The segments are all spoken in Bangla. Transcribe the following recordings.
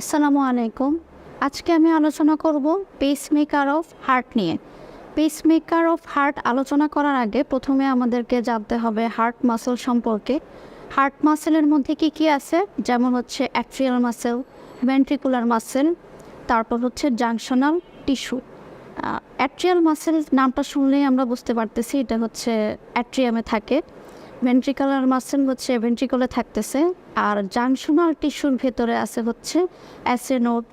আসসালামু আলাইকুম। আজকে আমি আলোচনা করব পেসমেকার অফ হার্ট নিয়ে। পেসমেকার অফ হার্ট আলোচনা করার আগে প্রথমে আমাদেরকে জানতে হবে হার্ট মাসেল সম্পর্কে। হার্ট মাসেলের মধ্যে কি কি আছে? যেমন হচ্ছে অ্যাট্রিয়াল মাসেল ভেন্ট্রিকুলার মাসেল তারপর হচ্ছে জাংশনাল টিস্যু অ্যাট্রিয়াল মাসেল নামটা শুনলেই আমরা বুঝতে পারতেছি, এটা হচ্ছে অ্যাট্রিয়ামে থাকে। ভেন্ট্রিকুলার মাসেল হচ্ছে ভেন্ট্রিকলে থাকতেছে। আর জাংশনাল টিস্যুর ভেতরে আছে হচ্ছে S A node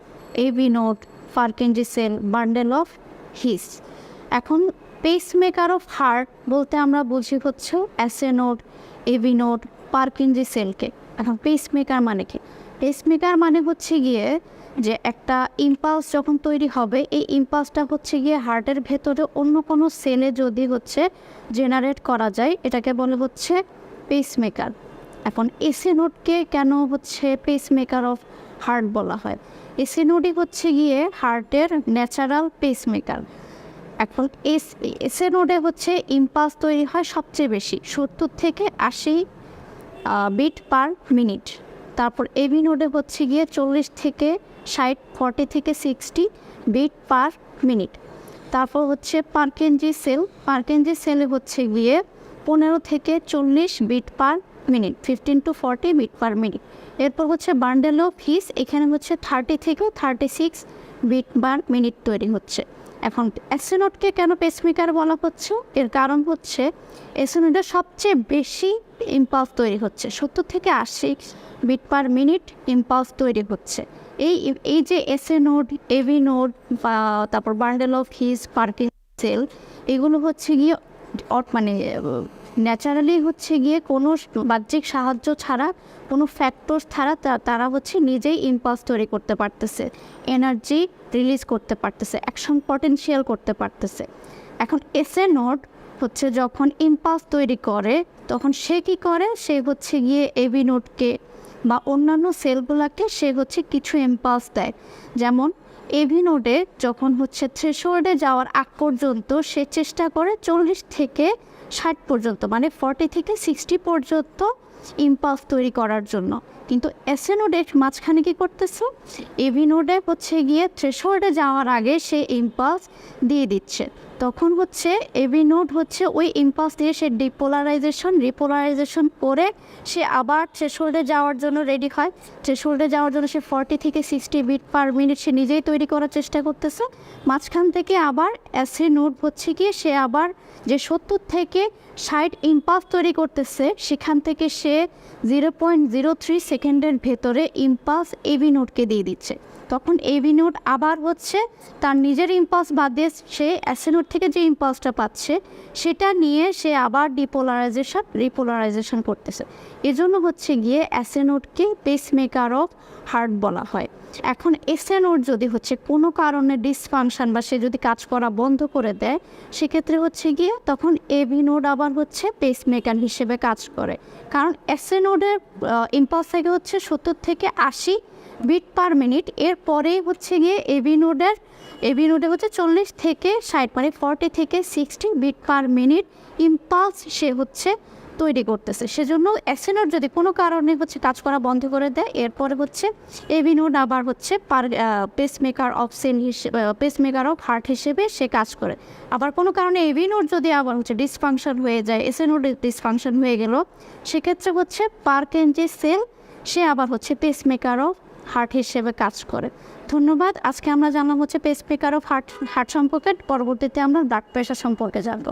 A B node Purkinje cell bundle of His এখন পেসমেকার অফ হার্ট বলতে আমরা বুঝি হচ্ছে S A node A B node Purkinje সেলকে এখন পেসমেকার মানে কি? পেসমেকার মানে হচ্ছে গিয়ে যে একটা ইম্পালস যখন তৈরি হবে, এই ইম্পালসটা হচ্ছে গিয়ে হার্টের ভেতরে অন্য কোনো সেলে যদি হচ্ছে জেনারেট করা যায়, এটাকে বলে হচ্ছে পেসমেকার এখন এসি নোটকে কেন হচ্ছে পেসমেকার অফ হার্ট বলা হয়? এসি নোটই হচ্ছে গিয়ে হার্টের ন্যাচারাল পেসমেকার এখন এস এসে নোডে হচ্ছে ইম্পালস তৈরি হয় সবচেয়ে বেশি, সত্তর থেকে আশি বিট পার মিনিট তারপর এবি নোডে হচ্ছে গিয়ে চল্লিশ থেকে ষাট ফর্টি থেকে সিক্সটি বিট পার মিনিট তারপর হচ্ছে পার্কেনজি সেল পার্কেনজি সেলে হচ্ছে গিয়ে পনেরো থেকে চল্লিশ beat per minute fifteen to forty beat per minute এরপর হচ্ছে বান্ডেল অফ হিস এখানে হচ্ছে থার্টি থেকে thirty six beat per minute তৈরি হচ্ছে। এখন অ্যাসোনটকে কেন পেসমেকার বলা হচ্ছে? এর কারণ হচ্ছে অ্যাসেনোটের সবচেয়ে বেশি ইম্পালস তৈরি হচ্ছে। সত্তর থেকে আশি বিট পার মিনিট ইম্পালস তৈরি হচ্ছে। এই এই যে এসএ নোড এভি নোড বা তারপর bundle of His Purkinje cell এগুলো হচ্ছে গিয়ে মানে ন্যাচারালি হচ্ছে গিয়ে কোনো বাহ্যিক সাহায্য ছাড়া, কোনো ফ্যাক্টর ছাড়া তারা হচ্ছে নিজেই ইম্পালস তৈরি করতে পারতেছে। এনার্জি রিলিজ করতে পারতেছে অ্যাকশন পটেনশিয়াল করতে পারতেছে। এখন এসএ নোড হচ্ছে যখন ইম্পালস তৈরি করে, তখন সে কি করে? সে হচ্ছে গিয়ে এবি নোটকে বা অন্যান্য সেলগুলোকে সে হচ্ছে কিছু ইম্পালস দেয়। যেমন এবি নোডে যখন হচ্ছে থ্রেশোল্ডে যাওয়ার আগ পর্যন্ত সে চেষ্টা করে চল্লিশ থেকে ষাট পর্যন্ত মানে ফর্টি থেকে সিক্সটি পর্যন্ত ইম্পালস তৈরি করার জন্য। কিন্তু অ্যাসেনোডেট নোডে মাঝখানে কী করতেছে? এভিনোডে হচ্ছে গিয়ে থ্রেশোল্ডে যাওয়ার আগে সে ইম্পালস দিয়ে দিচ্ছে। তখন হচ্ছে এবি নোড হচ্ছে ওই ইম্পালস দিয়ে সে ডিপোলারাইজেশন রিপোলারাইজেশন করে সে আবার থ্রেশোল্ডে যাওয়ার জন্য রেডি হয়। থ্রেশোল্ডে যাওয়ার জন্য সে ফর্টি থেকে সিক্সটি বিট পার মিনিট সে নিজেই তৈরি করার চেষ্টা করতেছে। মাঝখান থেকে আবার অ্যাসি নোড হচ্ছে গিয়ে সে আবার যে সত্তর থেকে ষাট ইম্পালস তৈরি করতেছে, সেখান থেকে সে জিরো পয়েন্ট জিরো থ্রি সেকেন্ডের ভেতরে ইম্পালস এবি নোটকে দিয়ে দিচ্ছে। তখন এভিনিউড আবার হচ্ছে তার নিজের ইম্পালস বাদ দিয়ে সে অ্যাসিনোট থেকে যে ইম্পালসটা পাচ্ছে, সেটা নিয়ে সে আবার ডিপোলারাইজেশন রিপোলারাইজেশন করতেছে। এজন্য হচ্ছে গিয়ে অ্যাসেনোটকে পেসমেকার অফ হার্ট বলা হয়। এখন এসএনোট যদি হচ্ছে কোনো কারণে ডিসফাংশন বা সে যদি কাজ করা বন্ধ করে দেয়, সেক্ষেত্রে হচ্ছে গিয়ে তখন এবি নোড আবার হচ্ছে পেসমেকার হিসেবে কাজ করে। কারণ এসএনোডের ইম্পালস থেকে হচ্ছে সত্তর থেকে আশি বিট পার মিনিট এরপরেই হচ্ছে গিয়ে এবি নোডের এবি নোডে হচ্ছে চল্লিশ থেকে ষাট মানে ফর্টি থেকে sixty beat per minute impulse সে হচ্ছে তৈরি করতেছে। সেজন্য অ্যাক্সিনোড যদি কোনো কারণে হচ্ছে কাজ করা বন্ধ করে দেয়, এরপরে হচ্ছে এবি নোড আবার হচ্ছে পার পেসমেকার অফ সেল হিসেবে পেসমেকার অফ হার্ট হিসেবে সে কাজ করে। আবার কোনো কারণে এবি নোড যদি আবার হচ্ছে ডিসফাংশন হয়ে যায় এসএনোড ডিসফাংশন হয়ে গেল, সেক্ষেত্রে হচ্ছে পার্কেঞ্জি সেল সে আবার হচ্ছে পেসমেকার অফ হার্ট হিসেবে কাজ করে। ধন্যবাদ। আজকে আমরা জানলাম হচ্ছে পেসমেকার অফ হার্ট হার্ট সম্পর্কে। পরবর্তীতে আমরা ব্লাড প্রেশার সম্পর্কে জানব।